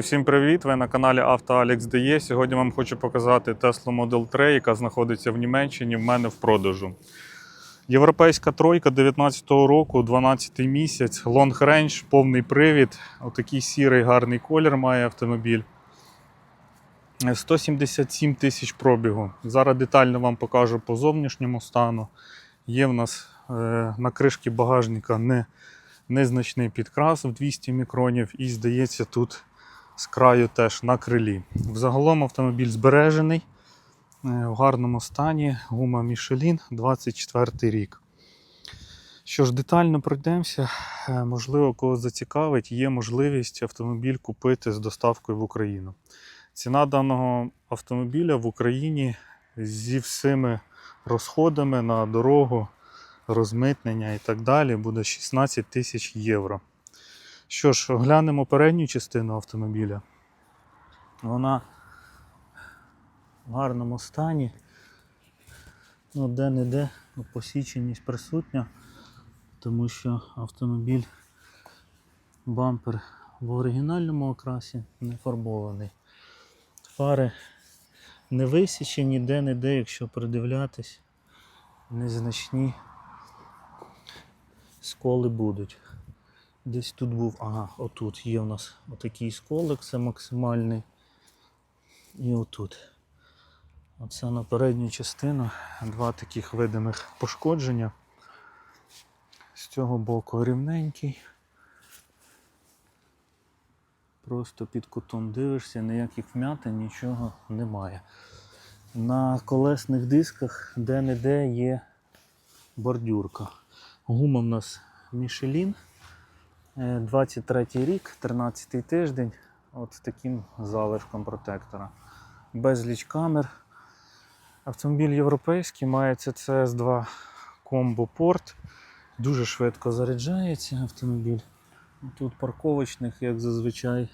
Всім привіт! Ви на каналі AutoAlex.de. Сьогодні вам хочу показати Tesla Model 3, яка знаходиться в Німеччині. В мене в продажу. Європейська тройка 19-го року, 12-й місяць, long range, повний привід. Отакий сірий гарний колір має автомобіль. 177 тисяч пробігу. Зараз детально вам покажу по зовнішньому стану. Є в нас е, на кришці багажника не, незначний підкрас в 200 мікронів, і здається, тут з краю теж на крилі. Взагалом автомобіль збережений е, в гарному стані. Гума Michelin 24 рік. Що ж, детально пройдемося. Е, Можливо, кого зацікавить, є можливість автомобіль купити з доставкою в Україну. Ціна даного автомобіля в Україні зі всіми розходами на дорогу, розмитнення і так далі буде 16 тисяч євро. Що ж, оглянемо передню частину автомобіля. Вона в гарному стані. Ну, де-не-де посіченість присутня, тому що автомобіль бампер в оригінальному окрасі не фарбований. Фари не висічені де-не-де, якщо придивлятись, незначні сколи будуть. Десь тут був, ага, отут є у нас отакий сколик, це максимальний. І отут. Оце на передню частину два таких видимих пошкодження. З цього боку рівненький. Просто під кутом дивишся, ніяких вмятин, нічого немає. На колесних дисках де-не-де є бордюрка. Гума в нас Michelin. Е, 23 рік, 13 тиждень, от таким залишком протектора. Безліч камер. Автомобіль європейський має ccs 2 Combo порт. Дуже швидко заряджається автомобіль. Тут парковочних, як зазвичай,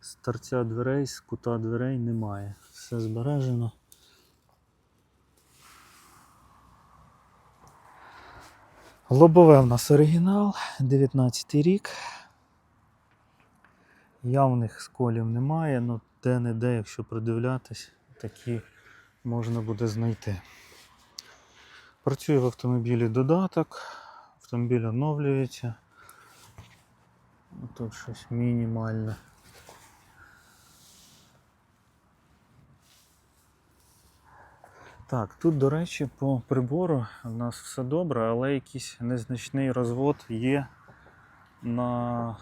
з торця дверей, з кута дверей немає. Все збережено. Лобове в нас оригінал, 19 рік. Явних сколів немає, але де-не-де, якщо придивлятись, такі можна буде знайти. Працює в автомобілі додаток, автомобіль оновлюється. Тут щось мінімальне. Так, тут, до речі, по прибору у нас все добре, але якийсь незначний розвод є на,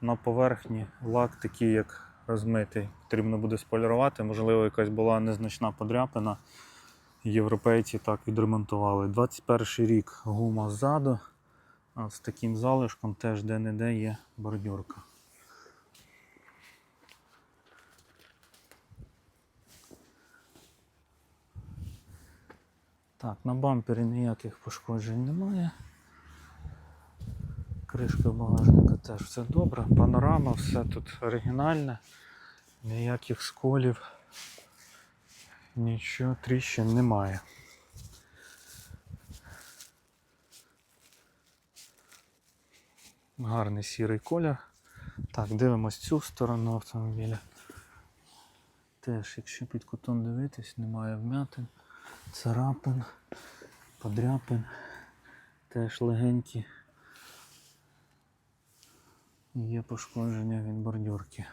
на поверхні лак, такий як розмитий. Потрібно буде сполірувати. Можливо, якась була незначна подряпина. Європейці так відремонтували. 21 рік гума ззаду, а з таким залишком теж де-не-де є бордюрка. Так, на бампері ніяких пошкоджень немає. Кришка багажника теж все добре. Панорама, все тут оригінальне, ніяких сколів, нічого, тріщин немає. Гарний сірий колір. Так, дивимось цю сторону автомобіля. Теж, якщо під кутом дивитись, немає вмятин царапин, подряпин, теж легенькі. Є пошкодження від бордюрки.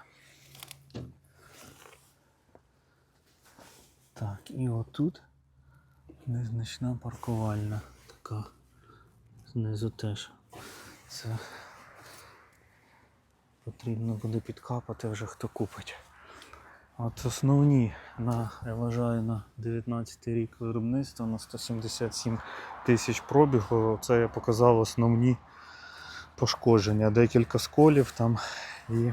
Так, і отут незначна паркувальна така. Знизу теж. Це потрібно буде підкапати вже хто купить. От основні, на, я вважаю, на 19 рік виробництва на 177 тисяч пробігу. Це я показав основні пошкодження. Декілька сколів там. І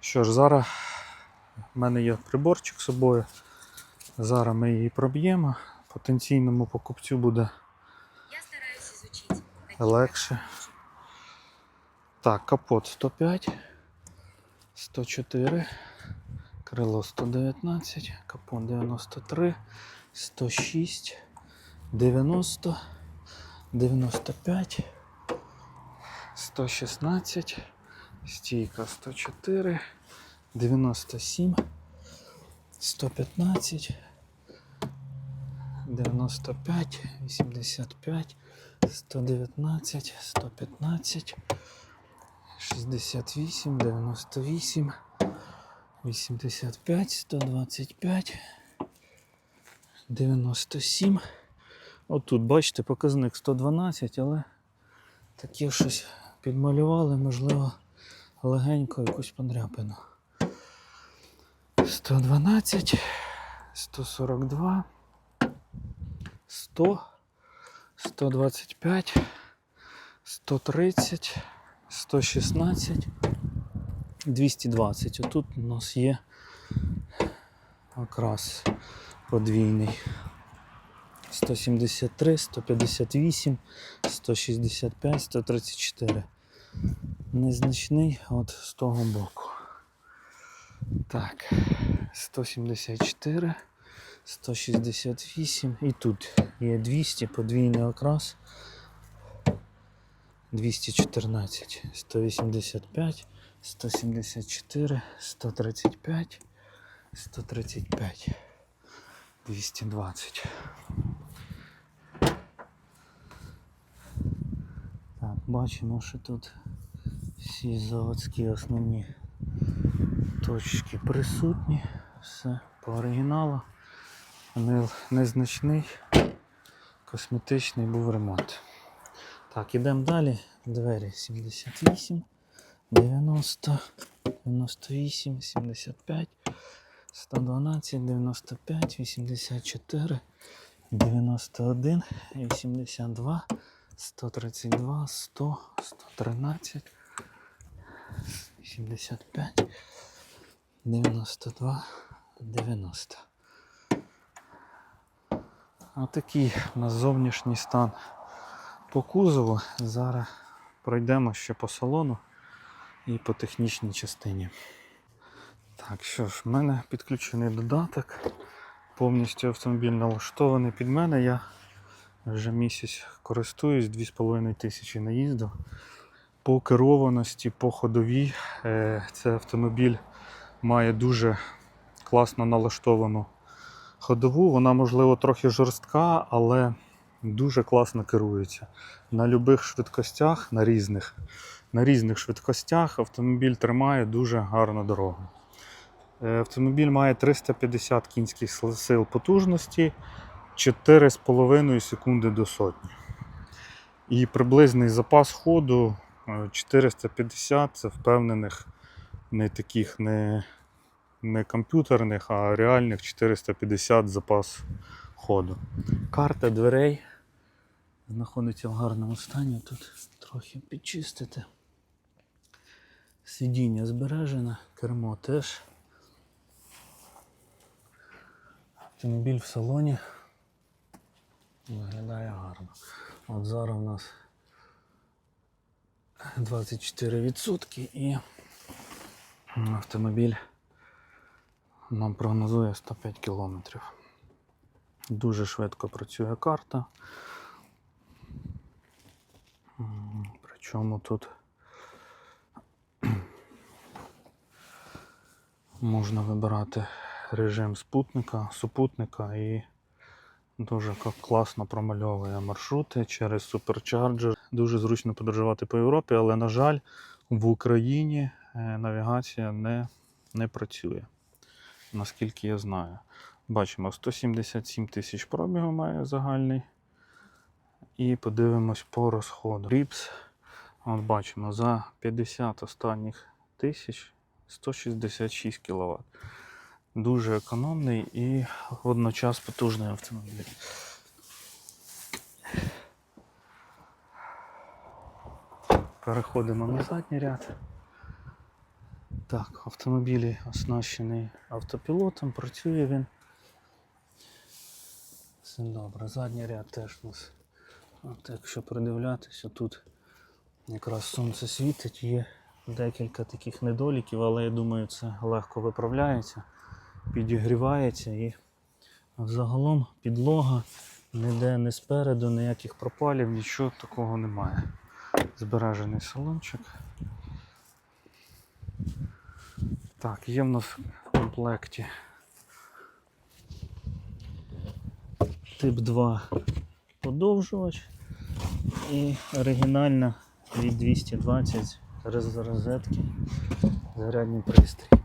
що ж, зараз в мене є приборчик з собою. Зараз ми її проб'ємо. Потенційному покупцю буде легше. Так, капот 105, 104, крило 119, капот 93, 106, 90, 95, 116, Стійка 104, 97, 115, 95, 85, 119, 115, 68, 98, 85, 125, 97. Отут, бачите, показник 112, але таке щось підмалювали, можливо, легенько якусь подряпину. 112, 142, 100, 125, 130, 116, 220. Отут у нас є окрас подвійний. 173, 158, 165, 134. Незначний от з того боку. Так, 174, 168 і тут є 200, подвійний окрас. 214, 185, 174, 135, 135, 220. Так, бачимо, що тут всі заводські основні точки присутні. Все по оригіналу. Не- Незначний, косметичний був ремонт. Так, ідемо далі. Двері 78, 90, 98, 75, 112, 95, 84, 91, 82, 132, 100, 113, 85, 92, 90. Отакий у нас зовнішній стан по кузову. Зараз пройдемо ще по салону і по технічній частині. Так, що ж, в мене підключений додаток. Повністю автомобіль налаштований під мене. Я вже місяць користуюсь, 2,5 тисячі наїзду. По керованості, по ходовій, е, цей автомобіль має дуже класно налаштовану ходову. Вона, можливо, трохи жорстка, але дуже класно керується. На будь-яких швидкостях, на різних, на різних швидкостях автомобіль тримає дуже гарну дорогу. Е, Автомобіль має 350 кінських сил- потужності, 4,5 секунди до сотні. І приблизний запас ходу е, 450 це впевнених не таких не, не комп'ютерних, а реальних 450 запас ходу. Карта дверей знаходиться в гарному стані. Тут трохи підчистити. Сидіння збережене, кермо теж. Автомобіль в салоні виглядає гарно. От зараз у нас 24% і автомобіль нам прогнозує 105 кілометрів. Дуже швидко працює карта. Причому тут можна вибирати режим спутника, супутника і дуже класно промальовує маршрути через суперчарджер. Дуже зручно подорожувати по Європі, але, на жаль, в Україні е, навігація не, не працює, наскільки я знаю. Бачимо, 177 тисяч пробігу має загальний. І подивимось по розходу. Ріпс, от бачимо, за 50 останніх тисяч 166 кВт. Дуже економний і водночас потужний автомобіль. Переходимо на задній ряд. Так, автомобіль оснащений автопілотом, працює він. Все добре. Задній ряд теж у нас. От якщо придивлятися, тут якраз сонце світить, є декілька таких недоліків, але я думаю, це легко виправляється, підігрівається і загалом підлога ніде не спереду, ніяких пропалів, нічого такого немає. Збережений салончик. Так, є в нас в комплекті тип 2 подовжувач і оригінальна від 220 роз- розетки зарядний пристрій.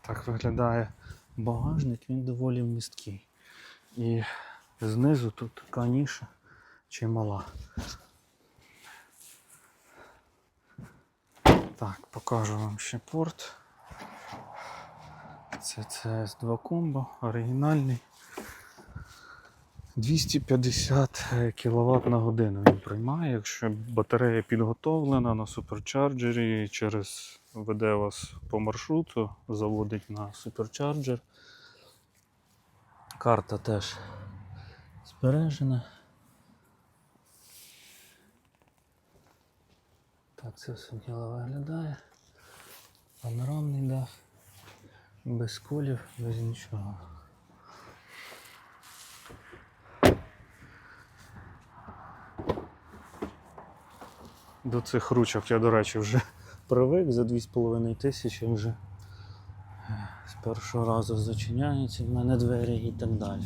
Так виглядає багажник, він доволі вмісткий. І знизу тут така ніша чимала. Так, покажу вам ще порт. Це CS2 комбо, оригінальний. 250 кВт на годину він приймає, якщо батарея підготовлена на суперчарджері, через веде вас по маршруту, заводить на суперчарджер. Карта теж збережена. Так, це все діло виглядає. Панорамний дах. Без колів, без нічого. До цих ручок я, до речі, вже привик за 2,5 тисячі вже з першого разу зачиняються в мене двері і так далі.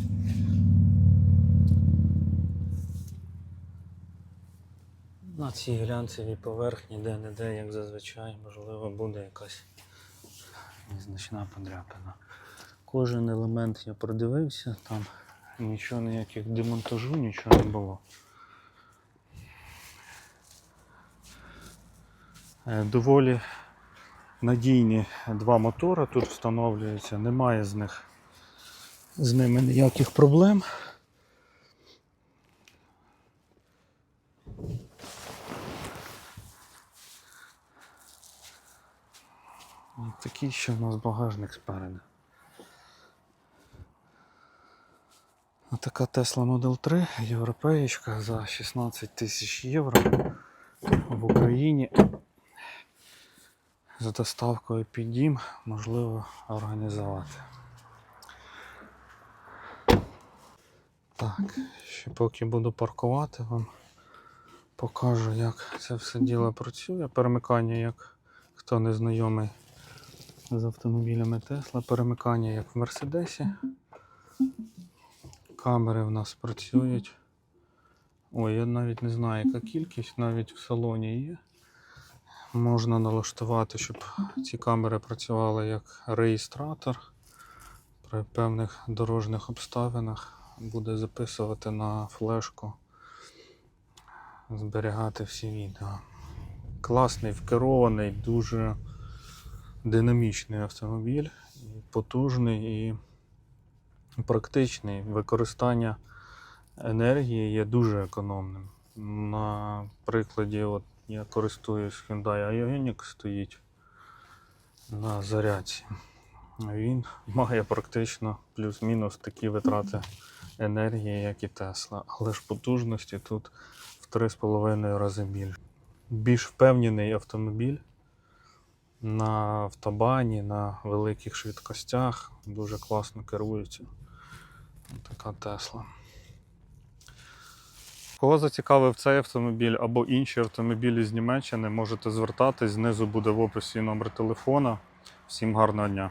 На цій глянцевій поверхні де-не-де, як зазвичай, можливо, буде якась незначна подряпина. Кожен елемент я продивився, там нічого ніяких демонтажу, нічого не було. Доволі надійні два мотори тут встановлюються, немає з них з ними ніяких проблем. І такий ще в нас багажник спереду. Така Tesla Model 3 європеєчка за 16 тисяч євро в Україні. З доставкою під дім можливо організувати. Так, ще поки буду паркувати, вам покажу, як це все діло працює. Перемикання, як хто не знайомий з автомобілями Tesla, перемикання як в Мерседесі. Камери в нас працюють. Ой, я навіть не знаю, яка кількість, навіть в салоні є. Можна налаштувати, щоб ці камери працювали як реєстратор. При певних дорожніх обставинах буде записувати на флешку, зберігати всі відео. Класний, вкерований, дуже динамічний автомобіль, і потужний і практичний. Використання енергії є дуже економним. На прикладі, от я користуюсь Hyundai Ioniq, стоїть на зарядці. Він має практично плюс-мінус такі витрати енергії, як і Tesla, але ж потужності тут в 3,5 рази більше. Більш впевнений автомобіль на автобані, на великих швидкостях, дуже класно керується. Така Тесла. Кого зацікавив цей автомобіль або інші автомобілі з Німеччини, можете звертатись. Знизу буде в описі номер телефона. Всім гарного дня!